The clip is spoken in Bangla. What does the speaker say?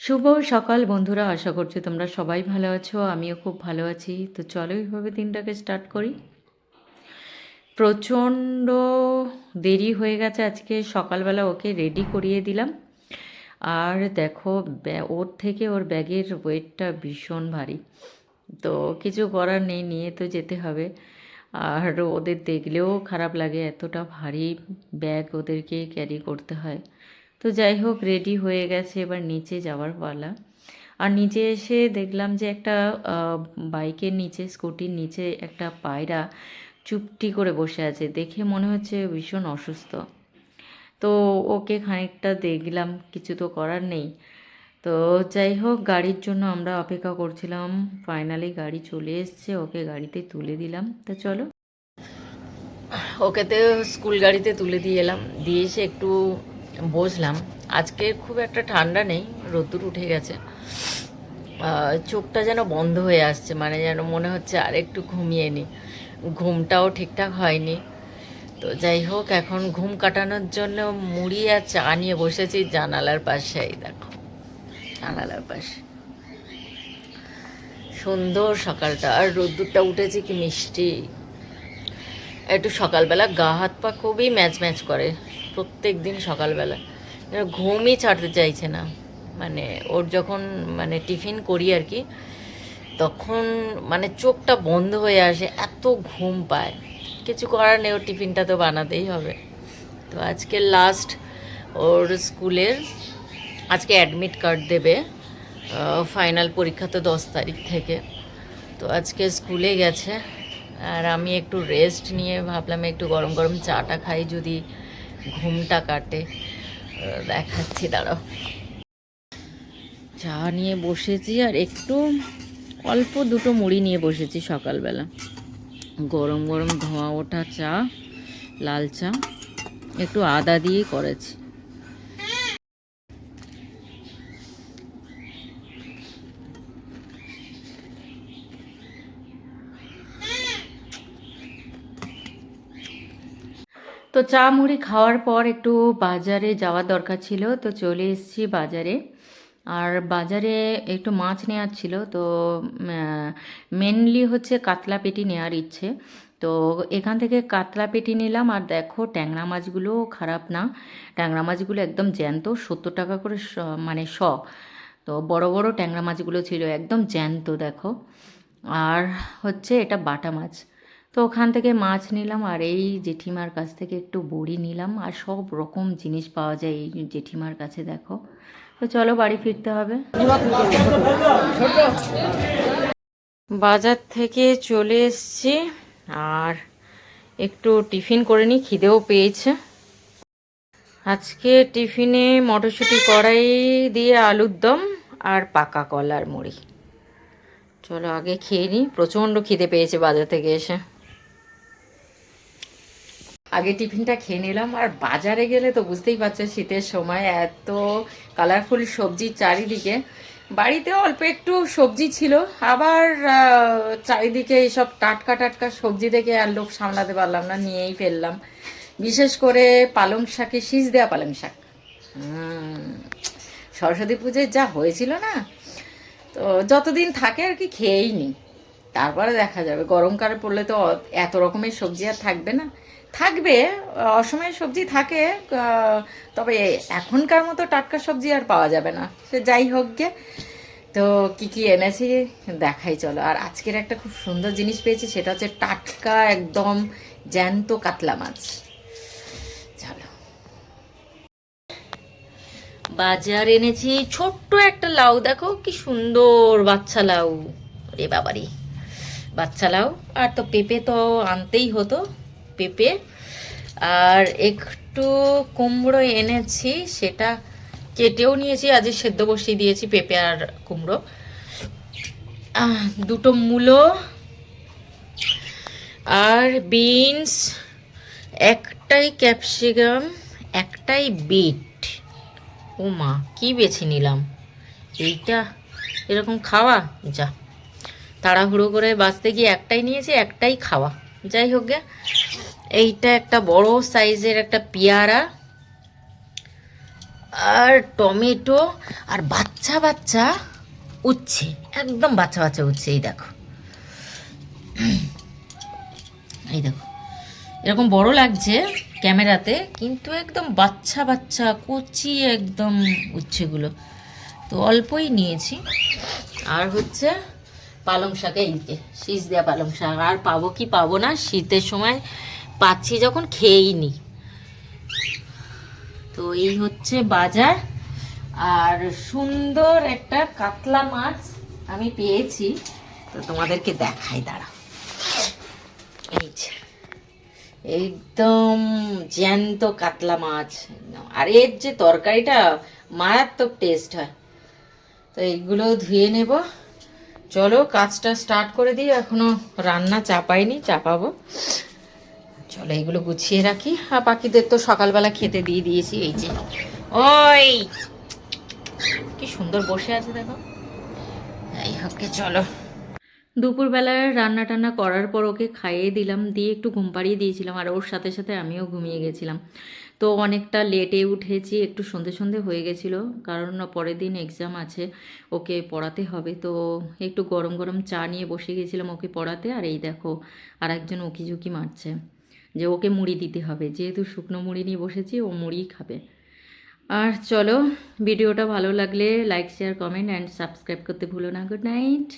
শুভ সকাল বন্ধুরা, আশা করছি তোমরা সবাই ভালো আছো, আমিও খুব ভালো আছি। তো চলো এইভাবে দিনটাকে স্টার্ট করি। প্রচণ্ড দেরি হয়ে গেছে আজকে, সকালবেলা ওকে রেডি করিয়ে দিলাম। আর দেখো ওর থেকে ওর ব্যাগের ওয়েটটা ভীষণ ভারী। তো কিছু করার নেই, নিয়ে তো যেতে হবে। আর ওদের দেখলেও খারাপ লাগে, এতটা ভারী ব্যাগ ওদেরকে ক্যারি করতে হয়। তো যাই হোক রেডি হয়ে গেছে এবার নিচে যাওয়ার পালা। আর নিচে এসে দেখলাম যে একটা বাইকের নিচে, স্কুটির নিচে একটা পায়রা চুপটি করে বসে আছে। দেখে মনে হচ্ছে ভীষণ অসুস্থ। তো ওকে খানিকটা দেখলাম, কিছু তো করার নেই। তো যাই হোক গাড়ির জন্য আমরা অপেক্ষা করছিলাম। ফাইনালি গাড়ি চলে এসছে, ওকে গাড়িতে তুলে দিলাম। তো চলো। ওকে তো স্কুল গাড়িতে তুলে দিয়ে এলাম। দিয়ে এসে একটু বসলাম আজকে খুব একটা ঠান্ডা নেই, রোদ্দুর উঠে গেছে। চোখটা যেন বন্ধ হয়ে আসছে মানে যেন মনে হচ্ছে আর একটু ঘুমিয়ে নি। ঘুমটাও ঠিকঠাক হয়নি। তো যাই হোক, এখন ঘুম কাটানোর জন্য মুড়ি আর চা নিয়ে বসেছি জানালার পাশে, এই দেখো, জানালার পাশে। সুন্দর সকালটা। আর রোদ্দুরটা উঠেছে কি মিষ্টি। একটু সকালবেলা গা হাত পা খুবই ম্যাচ ম্যাচ করে। প্রত্যেক দিন সকালবেলা। ঘুমই ছাড়তে চাইছে না। মানে ওর যখন মানে টিফিন করি আর কি, তখন মানে চোখটা বন্ধ হয়ে আসে, এত ঘুম পায়। কিছু করার নেই, ওর টিফিনটা তো বানাতেই হবে। তো আজকে লাস্ট ওর স্কুলের, আজকে অ্যাডমিট কার্ড দেবে ফাইনাল পরীক্ষা তো দশ তারিখ থেকে। তো আজকে স্কুলে গেছে, আর আমি একটু রেস্ট নিয়ে ভাবলাম, একটু গরম গরম চাটা খাই যদি ঘুমটা কাটে। দেখাচ্ছি, দাঁড়াও। চা নিয়ে বসেছি আর একটু অল্প দুটো মুড়ি নিয়ে বসেছি সকালবেলা। গরম গরম ধোঁয়া ওঠা চা, লাল চা, একটু আদা দিয়ে করেছি। তো চা মুড়ি খাওয়ার পর একটু বাজারে যাওয়ার দরকার ছিল, তো চলে এসেছি বাজারে। আর বাজারে একটু মাছ নেওয়ার ছিল, তো মেনলি হচ্ছে কাতলা পেটি নেওয়ার ইচ্ছে। তো এখান থেকে কাতলা পেটি নিলাম, আর দেখো ট্যাংরা মাছগুলো খারাপ না। ট্যাংরা মাছগুলো একদম জ্যান্ত, সত্তর টাকা করে মানে শ। তো বড় বড় ট্যাংরা মাছগুলো ছিল, একদম জ্যান্ত, দেখো। আর হচ্ছে এটা বাটা মাছ। তো ওখান থেকে মাছ নিলাম আর এই জেঠিমার কাছ থেকে একটু বড়ি নিলাম আর সব রকম জিনিস পাওয়া যায় এই জেঠিমার কাছে, দেখো। তো চলো বাড়ি ফিরতে হবে। বাজার থেকে চলে এসছি আর একটু টিফিন করে নিই, খিদেও পেয়েছে। আজকে টিফিনে মটরশুঁটি কড়াই দিয়ে আলুর দম আর পাকা কলার মুড়ি। চলো আগে খেয়ে নিই, প্রচণ্ড খিদে পেয়েছে বাজার থেকে এসে। আগে টিফিনটা খেয়ে নিলাম, আর বাজারে গেলে তো বুঝতেই পারছ শীতের সময় এত কালারফুল সবজি চারিদিকে। বাড়িতে অল্প একটু সবজি ছিল, আবার চারিদিকে এইসব টাটকা টাটকা সবজি দেখে আর লোক সামলাতে পারলাম না, নিয়েই ফেললাম। বিশেষ করে পালং শাকে শীষ দেওয়া পালং শাক। সরস্বতী পুজোয় যা হয়েছিল না, তো যতদিন থাকে আর কি খেয়েই নি। তারপরে দেখা যাবে, গরমকালে পড়লে তো এত রকমের সবজি আর থাকবে না। থাকবে অসময়ের সবজি থাকে তবে এখনকার মতো টাটকা সবজি আর পাওয়া যাবে না। সে যাই হোক গে। তো কি কি এনেছি দেখাই, চলো। আর আজকের একটা খুব সুন্দর জিনিস পেয়েছি, সেটা হচ্ছে টাটকা একদম জ্যান্ত কাতলা মাছ। চলো। বাজার এনেছি ছোট্ট একটা লাউ, দেখো কি সুন্দর বাচ্চা লাউ। রে বাবারি, বাচ্চা লাউ। আর তো পেঁপে তো আনতেই হতো। পেঁপে। আর একটু কুমড়ো এনেছি, সেটা কেটেও নিয়েছি আজ সেদ্ধ বসিয়ে দিয়েছি পেঁপে আর কুমড়ো। দুটো মূলো আর বিনস, একটাই ক্যাপসিকাম, একটাই বিট। ও মা কি বেছে নিলাম? এইটা এরকম খাওয়া? যা, তাড়াহুড়ো করে বাঁচতে গিয়ে একটাই নিয়েছি, একটাই খাওয়া। যাই হোক গে এইটা একটা বড় সাইজের একটা পেয়ারা আর টমেটো আর বাচ্চা বাচ্চা উচ্ছে, একদম বাচ্চা বাচ্চা উচ্ছে, এই দেখো। এই দেখো। এরকম বড় লাগছে ক্যামেরাতে, কিন্তু একদম বাচ্চা বাচ্চা কচি একদম উচ্ছেগুলো। তো অল্পই নিয়েছি। আর হচ্ছে পালং শাক, এই যে, শীষ দেওয়া পালং শাক। আর পাবো কি পাবো না, শীতের সময় পাচ্ছি যখন খেয়েই নি। তো এই হচ্ছে বাজার। আর সুন্দর একটা কাতলা মাছ আমি পেয়েছি। তো তোমাদেরকে দেখাই দাঁড়া এই যে, একদম জ্যান্ত কাতলা মাছ। আর এর যে তরকারিটা মারাত্মক টেস্ট হয়। তো এইগুলো ধুয়ে নেব। চলো, কাজটা স্টার্ট করে দিই। এখনও রান্না চাপাইনি, চাপাবো। চলো, এগুলো গুছিয়ে রাখি। আর পাখিদের তো সকালবেলা খেতে দিয়ে দিয়েছি, এই যে। ওই! কি সুন্দর বসে আছে, দেখো। এই হোককে চলো। দুপুরবেলায় রান্না টান্না করার পর ওকে খাইয়ে দিলাম, দিয়ে একটু ঘুম পাড়িয়ে দিয়েছিলাম, আর ওর সাথে সাথে আমিও ঘুমিয়ে গেছিলাম। তো অনেকটা লেটে উঠেছি, একটু সন্ধে সন্ধে হয়ে গেছিল, কারণ পরের দিন এক্সাম আছে, ওকে পড়াতে হবে। তো একটু গরম গরম চা নিয়ে বসে গেছিলাম ওকে পড়াতে, আর এই দেখো আর একজন উকিঝুঁকি মারছে। যে ওকে মুড়ি দিতে হবে। যেহেতু শুকনো মুড়ি নিয়ে বসেছি, ও মুড়ি খাবে। আর চলো, ভিডিওটা ভালো লাগলে like share comment and subscribe করতে ভুলো না। Good night